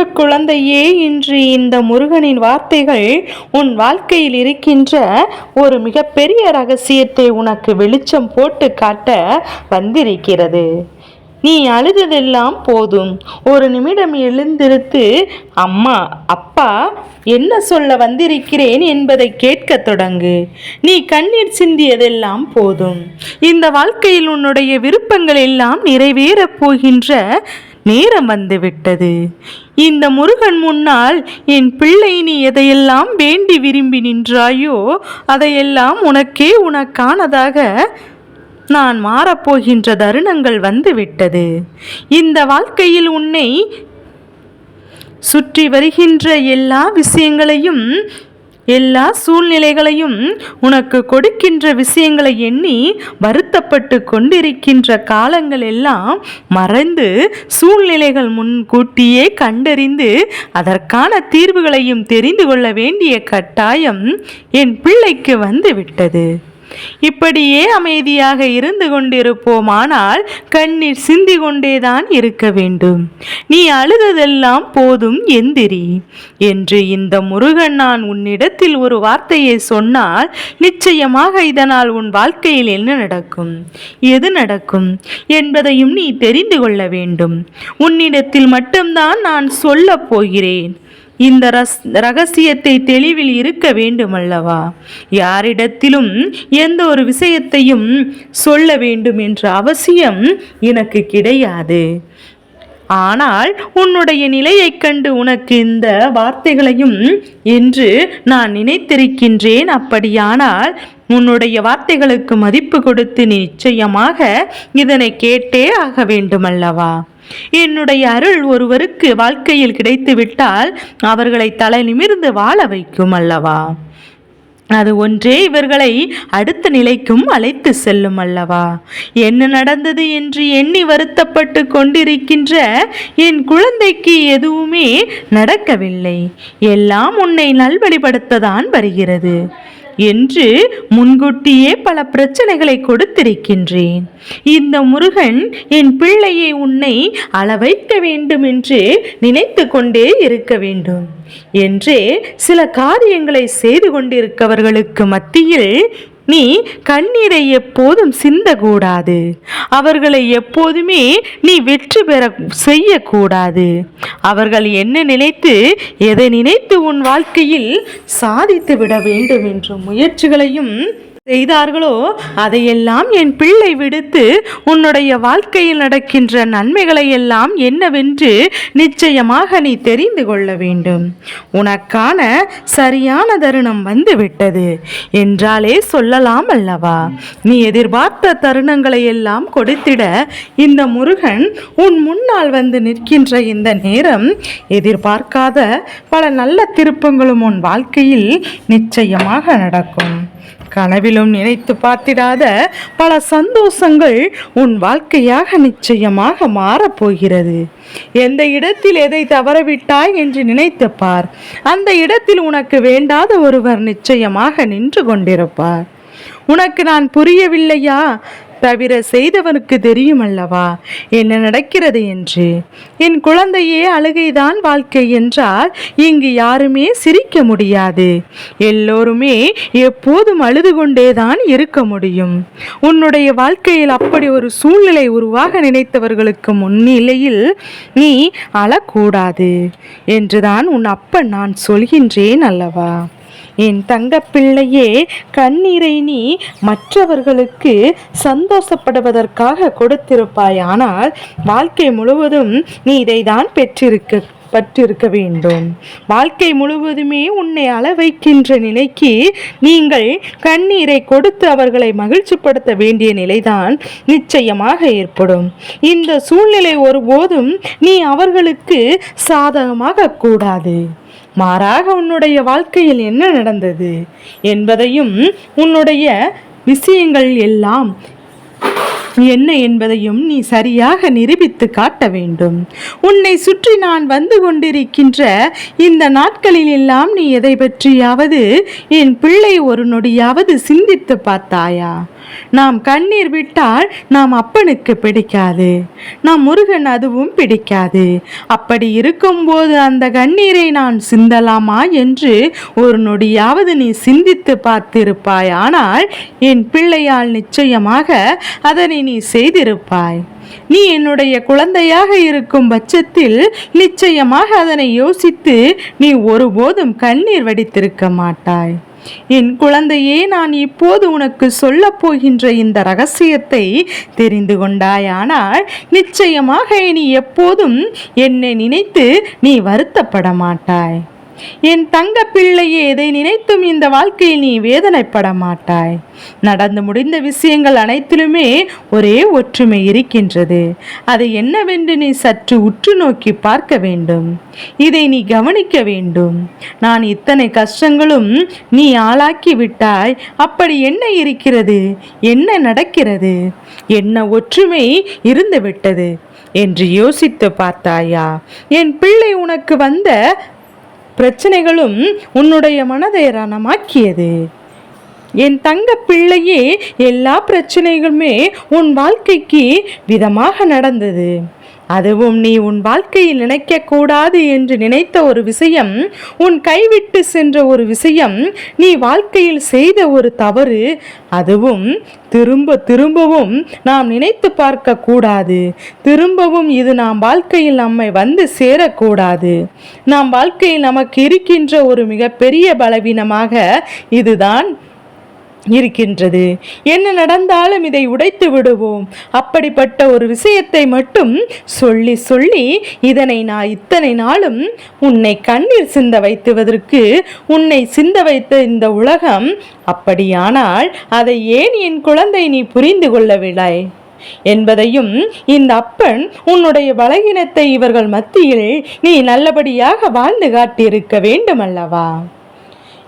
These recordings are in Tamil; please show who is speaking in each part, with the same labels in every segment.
Speaker 1: அன்பு குழந்தையே இன்று இந்த முருகனின் வார்த்தைகள் உன் வாழ்க்கையில் இருக்கின்ற ஒரு மிகப்பெரிய ரகசியத்தை உனக்கு வெளிச்சம் போட்டு காட்ட வந்திருக்கிறது. நீ அழுததெல்லாம் போதும். ஒரு நிமிடம் எழுந்திருத்து அம்மா அப்பா என்ன சொல்ல வந்திருக்கிறேன் என்பதை கேட்கத் தொடங்கு. நீ கண்ணீர் சிந்தியதெல்லாம் போதும். இந்த வாழ்க்கையில் உன்னுடைய விருப்பங்கள் எல்லாம் நிறைவேறப் போகின்ற நேரம் வந்துவிட்டது இந்த முருகன் முன்னால் என் பிள்ளை நீ எதையெல்லாம் வேண்டி விரும்பி நின்றாயோ அதையெல்லாம் உனக்கே உனக்கானதாக நான் மாறப்போகின்ற தருணங்கள் வந்துவிட்டது இந்த வாழ்க்கையில் உன்னை சுற்றி வருகின்ற எல்லா விஷயங்களையும் எல்லா சூழ்நிலைகளையும் உனக்கு கொடுக்கின்ற விஷயங்களை எண்ணி வருத்தப்பட்டு கொண்டிருக்கின்ற காலங்கள் எல்லாம் மறைந்து சூழ்நிலைகள் முன்கூட்டியே கண்டறிந்து அதற்கான தீர்வுகளையும் தெரிந்து கொள்ள வேண்டிய கட்டாயம் என் பிள்ளைக்கு வந்து விட்டது. இப்படியே அமைதியாக இருந்து கொண்டிருப்போமானால் கண்ணீர் சிந்தி கொண்டேதான் இருக்க வேண்டும். நீ அழுததெல்லாம் போதும் எந்திரி. என்று இந்த முருகன் நான் உன்னிடத்தில் ஒரு வார்த்தையை சொன்னால் நிச்சயமாக இதனால் உன் வாழ்க்கையில் என்ன நடக்கும்? எது நடக்கும்? என்பதையும் நீ தெரிந்து கொள்ள வேண்டும். உன்னிடத்தில் மட்டும்தான் நான் சொல்லப் போகிறேன். இந்த ரஸ் ரகசியத்தை தெளிவில் இருக்க வேண்டுமல்லவா? யாரிடத்திலும் எந்த ஒரு விஷயத்தையும் சொல்ல வேண்டும் என்ற அவசியம் எனக்கு கிடையாது. ஆனால் உன்னுடைய நிலையைக் கண்டு உனக்கு இந்த வார்த்தைகளையும் என்று நான் நினைத்திருக்கின்றேன். அப்படியானால் உன்னுடைய வார்த்தைகளுக்கு மதிப்பு கொடுத்து நிச்சயமாக இதனை கேட்டே ஆக வேண்டுமல்லவா? என்னுடைய அருள் ஒருவருக்கு வாழ்க்கையில் கிடைத்துவிட்டால் அவர்களை தலை நிமிர்ந்து வாழ வைக்கும் அல்லவா? அது ஒன்றே இவர்களை அடுத்த நிலைக்கும் அழைத்து செல்லும் அல்லவா? என்ன நடந்தது என்று எண்ணி வருத்தப்பட்டு கொண்டிருக்கின்ற என் குழந்தைக்கு எதுவுமே நடக்கவில்லை. எல்லாம் உன்னை நல்வழிப்படுத்ததான் வருகிறது. என்று முன்கூட்டியே பல பிரச்சனைகளை கொடுத்திருக்கின்றேன். இந்த முருகன் என் பிள்ளையை உன்னை அளவைக்க வேண்டும் என்று நினைத்து கொண்டே இருக்க வேண்டும். என்றே சில காரியங்களை செய்து கொண்டிருக்கவர்களுக்கு மத்தியில் நீ கண்ணீரை எப்போதும் சிந்தக்கூடாது. அவர்களை எப்போதுமே நீ வெற்றி பெற செய்யக்கூடாது. அவர்கள் என்ன நினைத்து எதை நினைத்து உன் வாழ்க்கையில் சாதித்து விட வேண்டும் என்ற முயற்சிகளையும் செய்தார்களோ? அதையெல்லாம் என் பிள்ளை விடுத்து உன்னுடைய வாழ்க்கையில் நடக்கின்ற நன்மைகளை எல்லாம் என்னவென்று நிச்சயமாக நீ தெரிந்து கொள்ள வேண்டும். உனக்கான சரியான தருணம் வந்து விட்டது என்றாலே சொல்லலாம் அல்லவா நீ எதிர்பார்த்த தருணங்களை எல்லாம் கொடுத்திட இந்த முருகன் உன் முன்னால் வந்து நிற்கின்ற இந்த நேரம் எதிர்பார்க்காத பல நல்ல திருப்பங்களும் உன் வாழ்க்கையில் நிச்சயமாக நடக்கும். கனவிலும் நினைத்து பார்த்திடாத பல சந்தோஷங்கள் உன் வாழ்க்கையாக நிச்சயமாக மாறப்போகிறது எந்த இடத்தில் எதை தவறவிட்டாய் என்று நினைத்து பார். அந்த இடத்தில் உனக்கு வேண்டாத ஒருவர் நிச்சயமாக நின்று கொண்டிருப்பார். உனக்கு நான் புரியவில்லையா? தவிர செய்தவனுக்கு தெரியும் அல்லவா? என்ன நடக்கிறது என்று? என் குழந்தையே அழுகைதான் வாழ்க்கை என்றால் இங்கு யாருமே சிரிக்க முடியாது. எல்லோருமே எப்போதும் அழுது கொண்டேதான் இருக்க முடியும். உன்னுடைய வாழ்க்கையில் அப்படி ஒரு சூழ்நிலை உருவாக நினைத்தவர்களுக்கு முன்னிலையில் நீ அழக்கூடாது என்றுதான் உன் அப்பன் நான் சொல்கின்றேன் அல்லவா? என் தங்கப்பிள்ளையே கண்ணீரை நீ மற்றவர்களுக்கு சந்தோஷப்படுவதற்காக கொடுத்திருப்பாய் ஆனால் வாழ்க்கை முழுவதும் நீ இதைதான் பெற்றிருக்க பற்றிருக்க வேண்டும். வாழ்க்கை முழுவதுமே உன்னை அளவைக்கின்ற நிலைக்கு நீங்கள் கண்ணீரை கொடுத்து அவர்களை மகிழ்ச்சிப்படுத்த வேண்டிய நிலைதான் நிச்சயமாக ஏற்படும். இந்த சூழ்நிலை ஒருபோதும் நீ அவர்களுக்கு சாதகமாக கூடாது. மாறாக உன்னுடைய வாழ்க்கையில் என்ன நடந்தது என்பதையும் உன்னுடைய விஷயங்கள் எல்லாம் என்ன என்பதையும் நீ சரியாக நிரூபித்து காட்ட வேண்டும். உன்னை சுற்றி நான் வந்து கொண்டிருக்கின்ற இந்த நாட்களில் எல்லாம் நீ எதை பற்றியாவது என் பிள்ளை ஒரு நொடியாவது சிந்தித்து பார்த்தாயா? நாம் கண்ணீர் விட்டால் நாம் அப்பனுக்கு பிடிக்காது. நாம் முருகன் அதுவும் பிடிக்காது. அப்படி இருக்கும்போது அந்த கண்ணீரை நான் சிந்தலாமா என்று ஒரு நொடியாவது நீ சிந்தித்து பார்த்திருப்பாய். ஆனால் என் பிள்ளையால் நிச்சயமாக அதனை நீ செய்திருப்பாய். நீ என்னுடைய குழந்தையாக இருக்கும் பட்சத்தில் நிச்சயமாக அதனை யோசித்து நீ ஒருபோதும் கண்ணீர் வடித்திருக்க மாட்டாய். என் குழந்தையே நான் இப்போது உனக்கு சொல்லப் போகின்ற இந்த ரகசியத்தை தெரிந்து கொண்டாயானால் நிச்சயமாக நீ எப்போதும் என்னை நினைத்து நீ வருத்தப்பட மாட்டாய். என் தங்க பிள்ளையே இதை நினைத்தும் இந்த வாழ்க்கையில் நீ வேதனைப்பட மாட்டாய். நடந்து முடிந்த விஷயங்கள் அனைத்திலுமே ஒரே ஒற்றுமை இருக்கின்றது. அது என்னவென்று நீ சற்று உற்று நோக்கி பார்க்க வேண்டும். இதை நீ கவனிக்க வேண்டும். நான் இத்தனை கஷ்டங்களும் நீ ஆளாக்கி விட்டாய். அப்படி என்ன இருக்கிறது? என்ன நடக்கிறது? என்ன ஒற்றுமை இருந்து விட்டது என்று யோசித்து பார்த்தாயா? என் பிள்ளை உனக்கு வந்த பிரச்சனைகளும் உன்னுடைய மனதை ரணமாக்கியது. என் தங்க பிள்ளையே எல்லா பிரச்சனைகளுமே உன் வாழ்க்கைக்கு விதமாக நடந்தது. அதுவும் நீ உன் வாழ்க்கையில் நினைக்கக்கூடாது என்று நினைத்த ஒரு விஷயம் உன் கைவிட்டு சென்ற ஒரு விஷயம் நீ வாழ்க்கையில் செய்த ஒரு தவறு அதுவும் திரும்ப திரும்பவும் நாம் நினைத்து பார்க்க கூடாது திரும்பவும் இது நாம் வாழ்க்கையில் நம்மை வந்து சேரக்கூடாது. நாம் வாழ்க்கையில் நமக்கு இருக்கின்ற ஒரு மிகப்பெரிய பலவீனமாக இதுதான் இருக்கின்றது. என்ன நடந்தாலும் இதை உடைத்து விடுவோம். அப்படிப்பட்ட ஒரு விஷயத்தை மட்டும் சொல்லி சொல்லி இதனை நான் இத்தனை நாளும் உன்னை கண்ணீர் சிந்த வைத்துவதற்கு உன்னை சிந்த வைத்த இந்த உலகம் அப்படியானால் அதை ஏன் என் குழந்தை நீ புரிந்து கொள்ளவில்லை? என்பதையும் இந்த அப்பன் உன்னுடைய பலகீனத்தை இவர்கள் மத்தியில் நீ நல்லபடியாக வாழ்ந்து காட்டியிருக்க வேண்டுமல்லவா?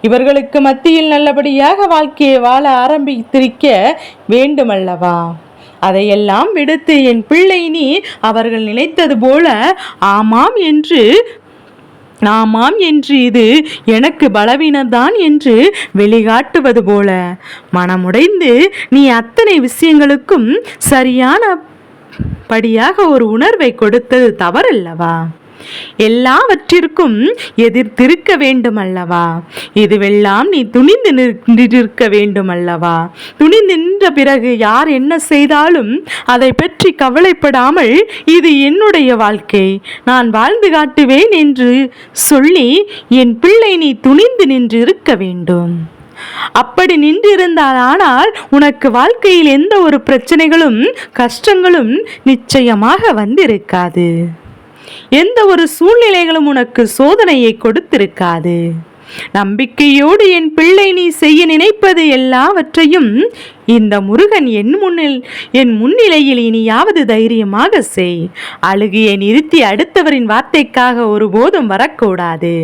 Speaker 1: இவர்களுக்கு மத்தியில் நல்லபடியாக வாழ்க்கையை வாழ ஆரம்பித்திருக்க வேண்டுமல்லவா? அதையெல்லாம் விடுத்து என் பிள்ளை நீ அவர்கள் நினைத்தது போல ஆமாம் என்று ஆமாம் என்று இது எனக்கு பலவீனம்தான் என்று வெளிகாட்டுவது போல. மனமுடைந்து நீ அத்தனை விஷயங்களுக்கும் சரியான படியாக ஒரு உணர்வை கொடுத்தது தவறல்லவா? எல்லாவற்றிற்கும் எதிர்த்திருக்க வேண்டும் அல்லவா இதுவெல்லாம் நீ துணிந்து நிற்க வேண்டும் அல்லவா துணிந்து நின்ற பிறகு யார் என்ன செய்தாலும் அதை பற்றி கவலைப்படாமல் இது என்னுடைய வாழ்க்கை. நான் வாழ்ந்து காட்டுவேன் என்று சொல்லி என் பிள்ளை நீ துணிந்து நின்று இருக்க வேண்டும். அப்படி நின்றிருந்தால் ஆனால் உனக்கு வாழ்க்கையில் எந்த ஒரு பிரச்சனைகளும் கஷ்டங்களும் நிச்சயமாக வந்திருக்காது. எந்த ஒரு சூழ்நிலைகளும் உனக்கு சோதனையை கொடுத்திருக்காது. நம்பிக்கையோடு என் பிள்ளை நீ செய்ய நினைப்பது எல்லாவற்றையும் இந்த முருகன் என் முன்னில் என் முன்னிலையில் இனியாவது தைரியமாக செய். அழுகியை நிறுத்தி அடுத்தவரின் வார்த்தைக்காக ஒருபோதும் வரக்கூடாது.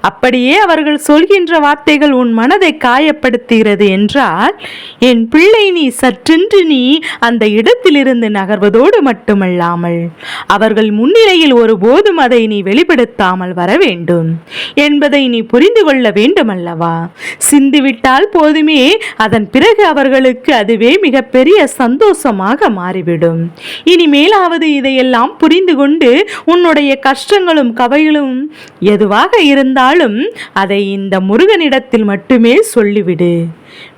Speaker 1: அப்படியே அவர்கள் சொல்கின்ற வார்த்தைகள் உன் மனதை காயப்படுத்துகிறது என்றால் என் பிள்ளை நீ சற்றென்று நீ அந்த இடத்திலிருந்து நகர்வதோடு மட்டுமல்லாமல் அவர்கள் முன்னிலையில் ஒருபோதும் அதை நீ வெளிப்படுத்தாமல் வர வேண்டும். என்பதை நீ புரிந்து கொள்ள வேண்டுமல்லவா? சிந்துவிட்டால் போதுமே அதன் பிறகு அவர்களுக்கு அவர்களுக்கு அதுவே மிகப்பெரிய சந்தோஷமாக மாறிவிடும். இனிமேலாவது இதையெல்லாம் புரிந்து கொண்டு உன்னுடைய கஷ்டங்களும் கவைகளும் எதுவாக இருந்தாலும் அதை இந்த முருகனிடத்தில் மட்டுமே சொல்லிவிடு.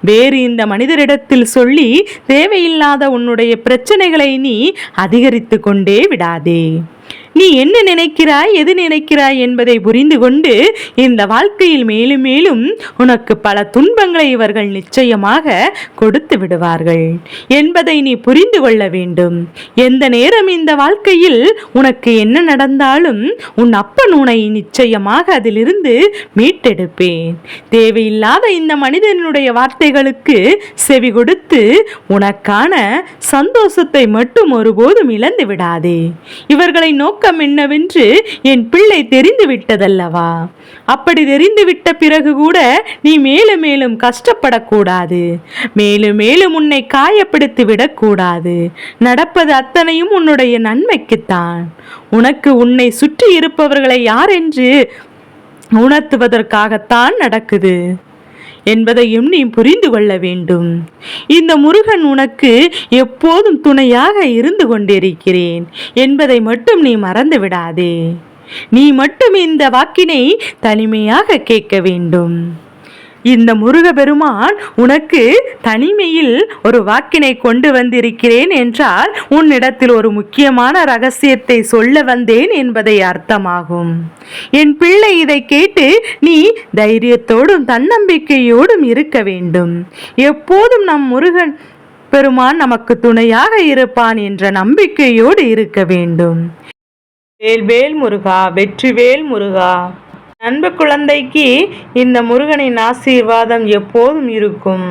Speaker 1: வேறு இந்த மனிதரிடத்தில் சொல்லி தேவையில்லாத உன்னுடைய பிரச்சனைகளை நீ அதிகரித்து கொண்டே விடாதே. நீ என்ன நினைக்கிறாய் எது நினைக்கிறாய் என்பதை புரிந்து கொண்டு இந்த வாழ்க்கையில் மேலும் மேலும் உனக்கு பல துன்பங்களை இவர்கள் நிச்சயமாக கொடுத்து விடுவார்கள். என்பதை நீ புரிந்து கொள்ள வேண்டும். எந்த நேரம் இந்த வாழ்க்கையில் உனக்கு என்ன நடந்தாலும் உன் அப்பன் உனை நிச்சயமாக அதிலிருந்து மீட்டெடுப்பேன். தேவையில்லாத இந்த மனிதனுடைய வார்த்தைகளுக்கு செவி கொடுத்து உனக்கான சந்தோஷத்தை மட்டும் ஒருபோதும் இழந்து விடாதே. இவர்களை நோக்க நோக்கம் என்னவென்று என் பிள்ளை தெரிந்து விட்டதல்லவா அப்படி தெரிந்துவிட்ட பிறகு கூட நீ மேலும் மேலும் கஷ்டப்படக்கூடாது. மேலும் மேலும் உன்னை காயப்படுத்தி விடக்கூடாது. நடப்பது அத்தனையும் உன்னுடைய நன்மைக்குத்தான். உனக்கு உன்னை சுற்றி இருப்பவர்களை யார் என்று உணர்த்துவதற்காகத்தான் நடக்குது. என்பதையும் நீ புரிந்து கொள்ள வேண்டும். இந்த முருகன் உனக்கு எப்போதும் துணையாக இருந்து கொண்டிருக்கிறேன் என்பதை மட்டும் நீ மறந்து விடாதே. நீ மட்டும் இந்த வாக்கினை தனிமையாக கேட்க வேண்டும். இந்த முருகபெருமான் உனக்கு தனிமையில் ஒரு வாக்கினை கொண்டு வந்திருக்கிறேன் என்றால் உன்னிடத்தில் ஒரு முக்கியமான ரகசியத்தை சொல்ல வந்தேன் என்பதை அர்த்தமாகும். என் பிள்ளை இதை கேட்டு நீ தைரியத்தோடும் தன்னம்பிக்கையோடும் இருக்க வேண்டும். எப்போதும் நம் முருகன் பெருமான் நமக்கு துணையாக இருப்பான் என்ற நம்பிக்கையோடு இருக்க வேண்டும். வேல்வேல் முருகா வெற்றிவேல் முருகா. அன்பு குழந்தைக்கு இந்த முருகனின் ஆசீர்வாதம் எப்போதும் இருக்கும்.